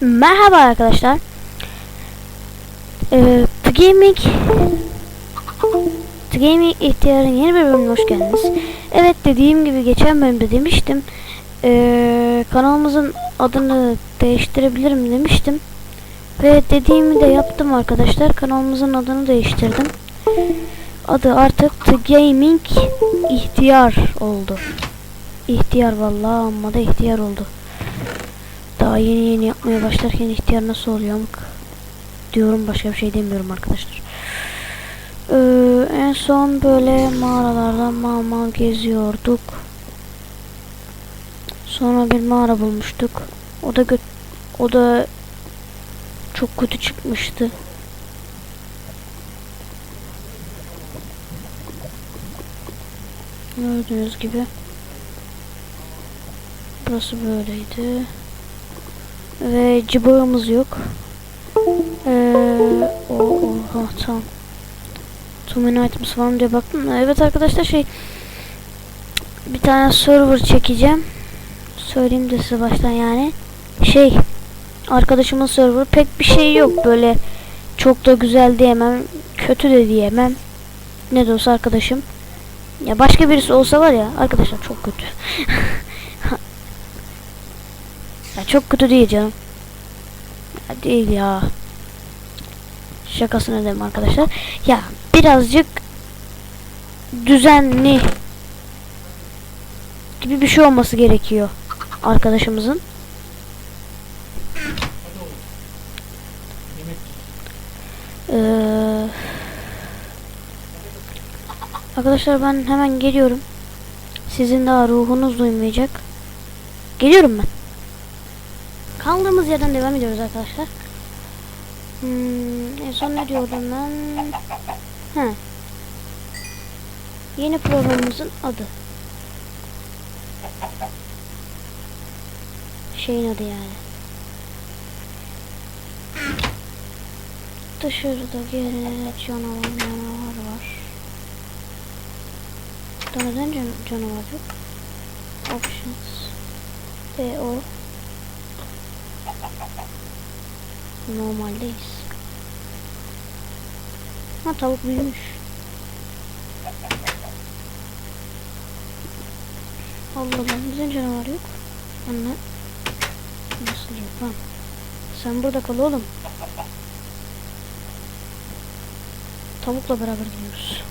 Merhaba arkadaşlar. Ee, The Gaming The Gaming ihtiyarın yeni bir bölümüne hoş geldiniz. Evet dediğim gibi geçen bölümde demiştim. Ee, kanalımızın adını değiştirebilirim demiştim. Ve dediğimi de yaptım arkadaşlar. Kanalımızın adını değiştirdim. Adı artık The Gaming ihtiyar oldu. İhtiyar vallahi amma da ihtiyar oldu. Daha yeni yeni yapmaya başlarken ihtiyar nasıl oluyor? Diyorum başka bir şey demiyorum arkadaşlar. Ee, en son böyle mağaralarda mal mal geziyorduk. Sonra bir mağara bulmuştuk. O da o da çok kötü çıkmıştı. Gördüğünüz gibi. Burası böyleydi. Ve cıbığımız yok. Ee, o, oha tamam. Many items mı diye baktım. Evet arkadaşlar şey bir tane server çekeceğim. Söyleyeyim de size baştan yani. Şey arkadaşımın server pek bir şey yok böyle çok da güzel diyemem kötü de diyemem ne de olsa arkadaşım ya başka birisi olsa var ya arkadaşlar çok kötü çok kötü değil canım ya değil ya şakasına dedim arkadaşlar ya birazcık düzenli gibi bir şey olması gerekiyor arkadaşımızın Ee, arkadaşlar ben hemen geliyorum. Sizin daha ruhunuz duymayacak. Geliyorum ben. Kaldığımız yerden devam ediyoruz arkadaşlar. Hmm, en son ne diyordum ben? He. Yeni programımızın adı. Şeyin adı yani. Dışarıda gene canavar canavar var. Daha neden can canavar yok? Options. Ve o. Normaldeyiz. Ha tavuk büyümüş. Allah Allah neden canavar yok? Anne. Nasıl yok lan? Sen burada kal oğlum. Tavukla beraber gidiyoruz.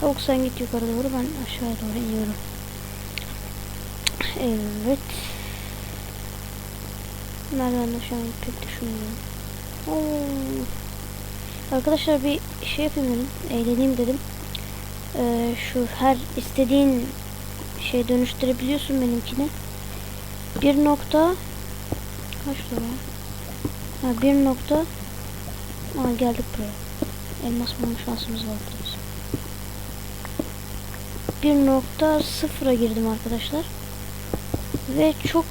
Tavuk sen git yukarı doğru ben aşağıya doğru iniyorum. Evet. Şu an pek düşünmüyorum. Arkadaşlar bir şey yapayım dedim. Eğleneyim dedim. Ee, şu her istediğin şey dönüştürebiliyorsun benimkini. Bir nokta kaç lira? Ha bir nokta Aa geldik buraya. Elmas bulma şansımız var nokta sıfıra girdim arkadaşlar. Ve çok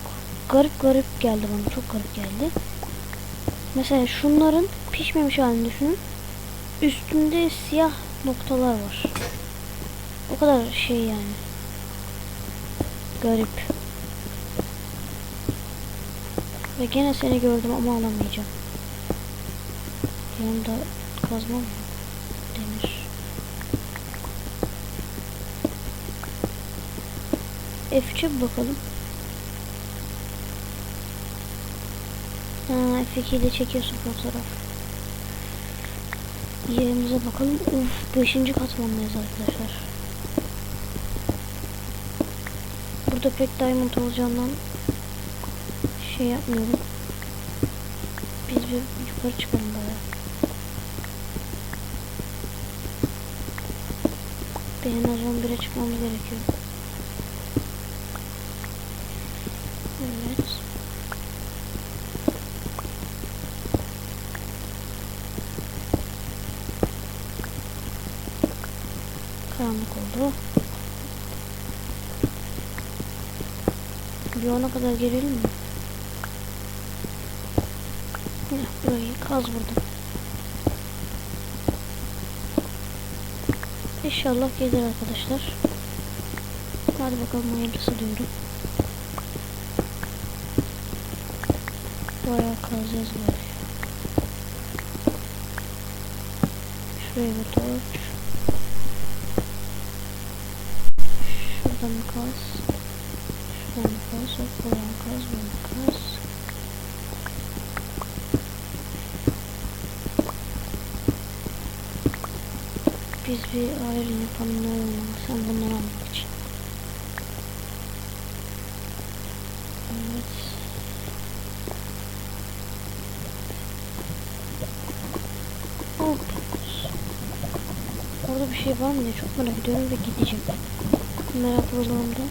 garip garip geldi bana. Çok garip geldi. Mesela şunların pişmemiş halini düşünün. Üstünde siyah noktalar var. O kadar şey yani. Garip. Ve gene seni gördüm ama alamayacağım. Yanımda kazma mı? Demir. F3'e bir bakalım. Ha, F2 ile çekiyorsun fotoğraf. Yerimize bakalım. Uf, 5. katmandayız arkadaşlar. Burada pek diamond olacağından şey yapmıyorum. Biz bir yukarı çıkalım bayağı. Benim az 11'e çıkmamız gerekiyor. Evet. Karanlık oldu. Ona kadar gelelim mi? Heh, burayı kaz burada. İnşallah gelir arkadaşlar. Hadi bakalım hayırlısı diyorum. Bayağı kazacağız böyle. Şuraya bir torç. Şuradan kaz. Şuradan kaz. Buradan kaz. Buradan kaz. Biz bir ayrı yapalım ne olmalı. Sen bunları almak için. Evet. Orada bir şey var mı diye çok merak ediyorum ve gideceğim. Meraklılığımda.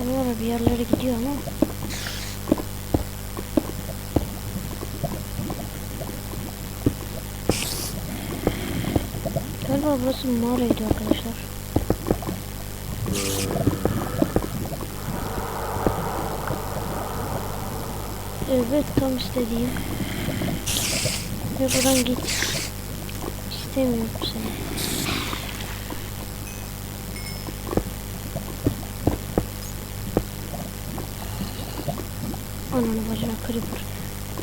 Oralara bir yerlere gidiyor ama. Galiba burası mağaraydı arkadaşlar. Evet tam istediğim. Ve buradan git. İstemiyorum seni. Ananı bacına creeper.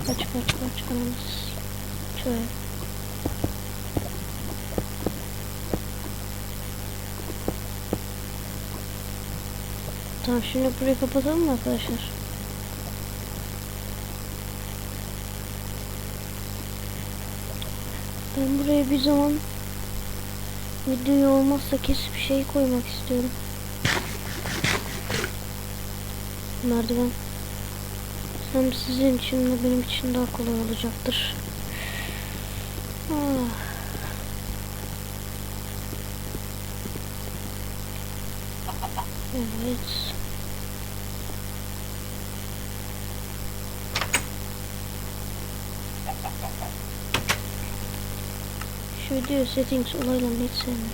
Kaç kaç kaç ananı. s- Tamam şimdi burayı kapatalım mı arkadaşlar? Ben buraya bir zaman video olmazsa kesip şey koymak istiyorum. Merdiven. Hem sizin için de benim için daha kolay olacaktır. Ah. Evet. Şu video settings olaylarını hiç sevmiyorum.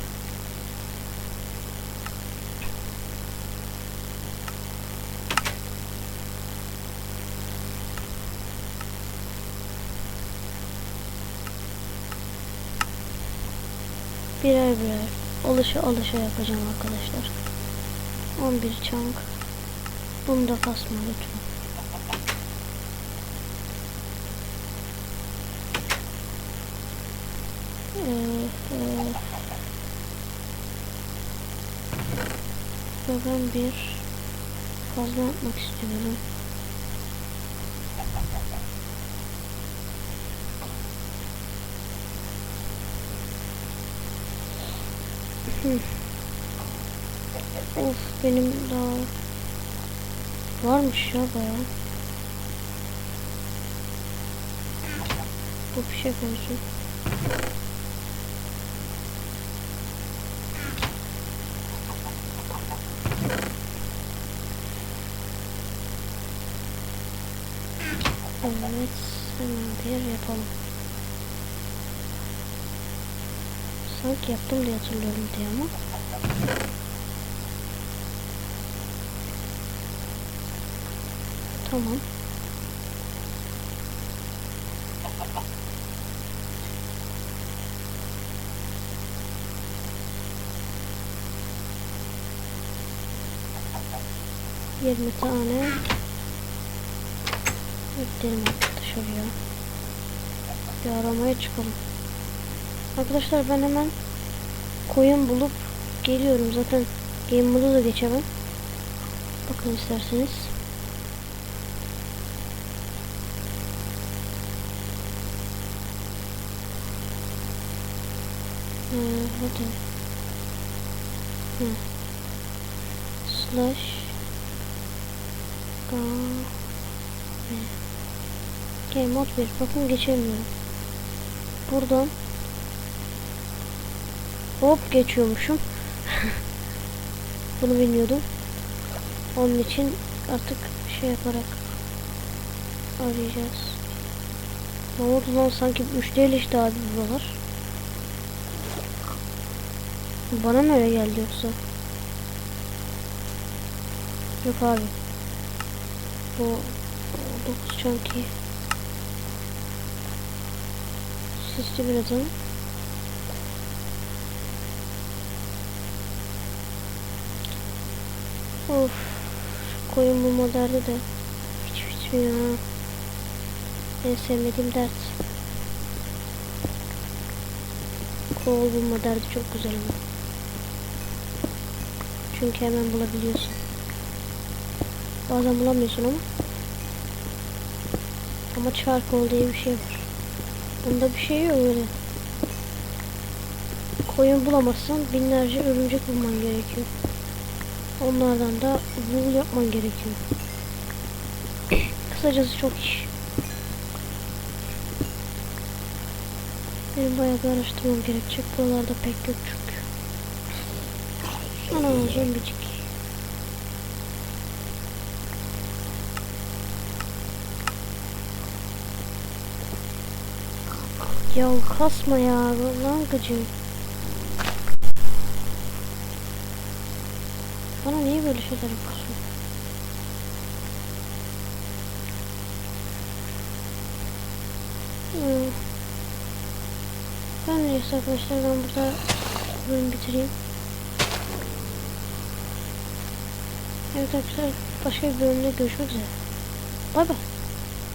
Birer birer alışa alışa yapacağım arkadaşlar. 11 çank. Bunu da kasma lütfen. Ee, e, ve ben bir fazla yapmak istiyorum. Of benim daha varmış ya bayağı. Bu bir şey koysun. Evet, hemen bir yapalım. Sanki yaptım diye hatırlıyorum diye ama. Tamam. Yirmi tane. Gidelim dışarıya. Bir aramaya çıkalım. Arkadaşlar ben hemen koyun bulup geliyorum. Zaten game modu da geçemem. Bakın isterseniz. Ee, hadi. Hı. Slash Ga- Game mod 1. Bakın geçemiyorum. Buradan hop geçiyormuşum. Bunu bilmiyordum. Onun için artık şey yaparak arayacağız. Ne oldu lan sanki müşterileşti abi buralar. Bana mı öyle geldi yoksa? Yok abi. Bu 9 chunky. Sisli bir. Of. Koyun bu modelde de hiç bitmiyor. ha. En sevmediğim dert. Kol bulma derdi çok güzel ama. Çünkü hemen bulabiliyorsun. Bazen bulamıyorsun ama. Ama charcoal diye bir şey var. Bunda bir şey yok öyle. Koyun bulamazsan binlerce örümcek bulman gerekiyor. Onlardan da wool yapman gerekiyor. Kısacası çok iş. Benim bayağı bir araştırmam gerekecek. Buralarda pek yok çünkü. Ana zombicik. Ya kasma ya lan gıcım. Bana niye böyle şeyler yapıyorsun? Ben neyse arkadaşlar ben burada bölüm bitireyim. Evet arkadaşlar başka bir bölümde görüşmek üzere. Bay bay.